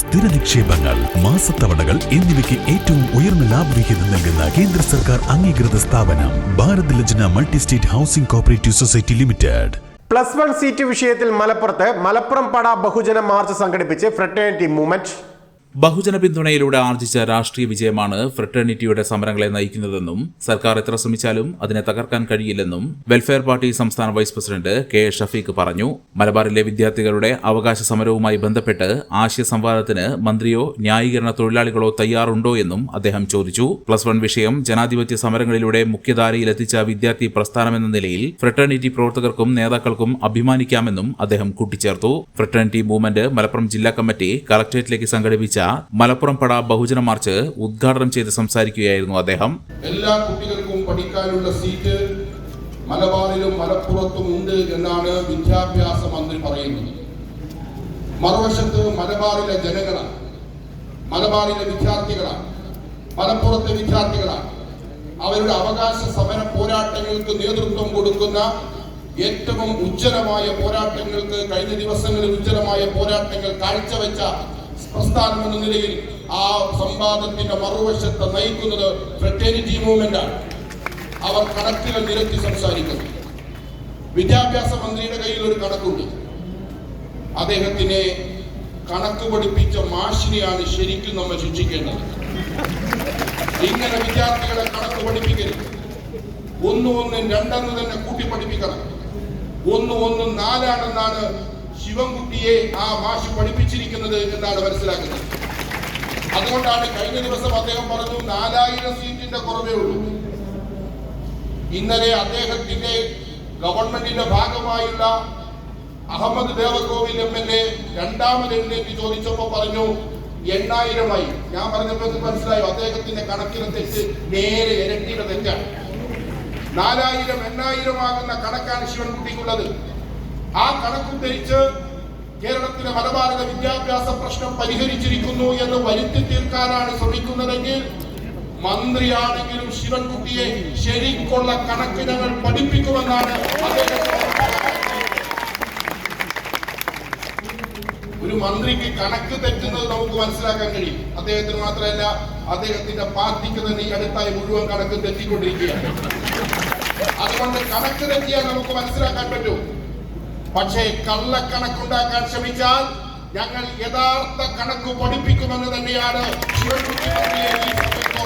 സ്ഥിര നിക്ഷേപങ്ങൾ മാസത്തവണകൾ എന്നിവയ്ക്ക് ഏറ്റവും ഉയർന്ന ലാഭവിഹിതം നൽകുന്ന കേന്ദ്ര സർക്കാർ അംഗീകൃത സ്ഥാപനം Bharat Lajna multi state housing cooperative society limited. Plus one seat വിഷയത്തിൽ മലപ്പുറത്ത് മലപ്പുറം പട ബഹുജന മാർച്ച് സംഘടിപ്പിച്ച് ഫ്രട്ടേണിറ്റി മൂവ്മെന്റ്. ബഹുജന പിന്തുണയിലൂടെ ആർജിച്ച രാഷ്ട്രീയ വിജയമാണ് ഫ്രട്ടേണിറ്റിയുടെ സമരങ്ങളെ നയിക്കുന്നതെന്നും സർക്കാർ എത്ര ശ്രമിച്ചാലും അതിനെ തകർക്കാൻ കഴിയില്ലെന്നും വെൽഫെയർ പാർട്ടി സംസ്ഥാന വൈസ് പ്രസിഡന്റ് കെ ഷഫീഖ് പറഞ്ഞു. മലബാറിലെ വിദ്യാർത്ഥികളുടെ അവകാശ സമരവുമായി ബന്ധപ്പെട്ട് ആശയ സംവാദത്തിന് മന്ത്രിയോ ന്യായീകരണ തൊഴിലാളികളോ തയ്യാറുണ്ടോ എന്നും അദ്ദേഹം ചോദിച്ചു. പ്ലസ് വൺ വിഷയം ജനാധിപത്യ സമരങ്ങളിലൂടെ മുഖ്യധാരയിലെത്തിച്ച വിദ്യാർത്ഥി പ്രസ്ഥാനമെന്ന നിലയിൽ ഫ്രട്ടേണിറ്റി പ്രവർത്തകർക്കും നേതാക്കൾക്കും അഭിമാനിക്കാമെന്നും അദ്ദേഹം കൂട്ടിച്ചേർത്തു. ഫ്രട്ടേണിറ്റി മൂവ്മെന്റ് മലപ്പുറം ജില്ലാ കമ്മിറ്റി കളക്ടറേറ്റിലേക്ക് സംഘടിപ്പിച്ച മലപ്പുറം പട ബഹുജന മാർച്ച് ഉദ്ഘാടനം ചെയ്ത് സംസാരിക്കുകയായിരുന്നു അദ്ദേഹം. എല്ലാ കുട്ടികൾക്കും പഠിക്കാനുള്ള സീറ്റ് മലബാറിലും മലപ്പുറത്തും ഉണ്ട് എന്നാണ് വിദ്യാഭ്യാസ മന്ത്രി പറയുന്നത്. മറുവശത്ത് മലബാറിലെ ജനങ്ങളാണ് മലബാറിലെ വിദ്യാർത്ഥികളാണ് മലപ്പുറത്തെ വിദ്യാർത്ഥികളാണ്. അവരുടെ അവകാശ സമര പോരാട്ടങ്ങൾക്ക് നേതൃത്വം കൊടുക്കുന്ന ഏറ്റവും ഉജ്ജ്വലമായ പോരാട്ടങ്ങൾക്ക് കഴിഞ്ഞ ദിവസങ്ങളിൽ ഉജ്ജ്വലമായ പോരാട്ടങ്ങൾ കാഴ്ചവെച്ച പ്രസ്ഥാനം എന്ന നിലയിൽ ആ സംവാദത്തിന്റെ മറുവശത്തെ നയിക്കുന്നത് ഫ്രറ്റേണിറ്റി മൂവ്മെന്റ് ആണ്. അവർ കണക്കുകൾ നിരത്തി സംസാരിക്കുന്നു. വിദ്യാഭ്യാസ മന്ത്രിയുടെ കയ്യിൽ ഒരു കണക്കുണ്ട്. അദ്ദേഹത്തിനെ കണക്ക് പഠിപ്പിച്ച മാഷിനെയാണ് ശരിക്കും നമ്മൾ ശിക്ഷിക്കേണ്ടത്. ഇങ്ങനെ വിദ്യാർത്ഥികളെ കണക്ക് പഠിപ്പിക്കരുത്. ഒന്ന് ഒന്നും രണ്ടെന്ന് തന്നെ കൂട്ടി പഠിപ്പിക്കണം ഒന്ന് ഒന്ന് നാലാണെന്നാണ് ശിവൻകുട്ടിയെ ആ ഭാഷ പഠിപ്പിച്ചിരിക്കുന്നത് എന്നാണ് മനസ്സിലാക്കുന്നത്. അതുകൊണ്ടാണ് കഴിഞ്ഞ ദിവസം അദ്ദേഹം പറഞ്ഞു നാലായിരം സീറ്റിന്റെ കുറവേ ഉള്ളൂ. ഇന്നലെ അദ്ദേഹത്തിന്റെ ഗവൺമെന്റിന്റെ ഭാഗമായുള്ള Ahmed Devarkovil M L A രണ്ടാമത് എഴുന്നേറ്റ് ചോദിച്ചപ്പോ പറഞ്ഞു എണ്ണായിരമായി. ഞാൻ പറഞ്ഞപ്പോൾ മനസ്സിലായോ? അദ്ദേഹത്തിന്റെ കണക്കിന് തെറ്റ് നേരെ ഇരട്ടിയുടെ തെറ്റാണ്. നാലായിരം എണ്ണായിരം ആകുന്ന കണക്കാണ് ശിവൻകുട്ടിക്കുള്ളത്. ആ കണക്കുദ്ധരിച്ച് കേരളത്തിലെ മലബാറിലെ വിദ്യാഭ്യാസ പ്രശ്നം പരിഹരിച്ചിരിക്കുന്നു എന്ന് വരുത്തി തീർക്കാനാണ് ശ്രമിക്കുന്നതെങ്കിൽ മന്ത്രിയാണെങ്കിലും ശിവൻകുട്ടിയെ ശരിക്കുള്ള കണക്ക് ഞങ്ങൾ പഠിപ്പിക്കുമെന്നാണ് ഒരു മന്ത്രിക്ക് കണക്ക് തെറ്റുന്നത് നമുക്ക് മനസ്സിലാക്കാൻ കഴിയും. അദ്ദേഹത്തിന് മാത്രമല്ല അദ്ദേഹത്തിന്റെ പാർട്ടിക്ക് തന്നെ ഈ അടുത്തായി മുഴുവൻ കണക്ക് തെറ്റിക്കൊണ്ടിരിക്കുകയാണ്. അതുകൊണ്ട് കണക്ക് തെറ്റിയാൽ നമുക്ക് മനസ്സിലാക്കാൻ പറ്റും. പക്ഷേ കള്ളക്കണക്കുണ്ടാക്കാൻ ശ്രമിച്ചാൽ ഞങ്ങൾ യഥാർത്ഥ കണക്ക് പഠിപ്പിക്കുമെന്ന് തന്നെയാണ് ശിവൻകുട്ടി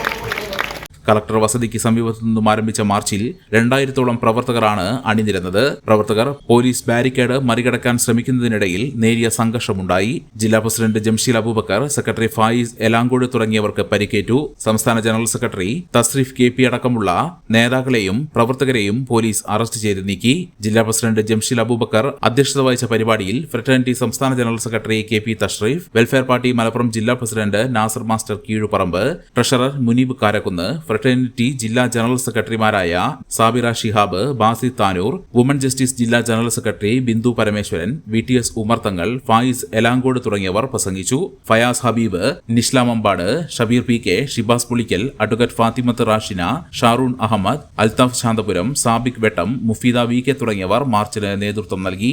കളക്ടർ വസതിക്ക് സമീപത്തു നിന്നും ആരംഭിച്ച മാർച്ചിൽ രണ്ടായിരത്തോളം പ്രവർത്തകരാണ് അണിനിരന്നത്. പ്രവർത്തകർ പോലീസ് ബാരിക്കേഡ് മറികടക്കാൻ ശ്രമിക്കുന്നതിനിടയിൽ നേരിയ സംഘർഷമുണ്ടായി. ജില്ലാ പ്രസിഡന്റ് ജംഷീൽ അബൂബക്കർ സെക്രട്ടറി ഫായിസ് എലാങ്കോട് തുടങ്ങിയവർക്ക് പരിക്കേറ്റു. സംസ്ഥാന general secretary Thasreef K P അടക്കമുള്ള നേതാക്കളെയും പ്രവർത്തകരെയും പോലീസ് അറസ്റ്റ് ചെയ്ത് നീക്കി. ജില്ലാ പ്രസിഡന്റ് ജംഷീൽ അബൂബക്കർ അധ്യക്ഷത വഹിച്ച പരിപാടിയിൽ ഫ്രറ്റേണിറ്റി സംസ്ഥാന general secretary K P Thashreef welfare party Malappuram ജില്ലാ president Nasar master Keezhuparamba treasurer Muneeb Karakkunnu fraternity ജില്ലാ ജനറൽ സെക്രട്ടറിമാരായ സാബിറ ഷിഹാബ് ബാസി താനൂർ വുമൺ ജസ്റ്റിസ് ജില്ലാ general secretary Bindu Parameswaran V T S Umar Thangal Faiz Elankode തുടങ്ങിയവർ പ്രസംഗിച്ചു. Fayas Habeeb Nishlam Ambad Shabeer P K Shibas Pulikkal advocate Fathimath Rashina Sharoon Ahmed Althaf Santhapuram Sabik Vettom Mufeeda V K തുടങ്ങിയവർ മാർച്ചിന് നേതൃത്വം നൽകി.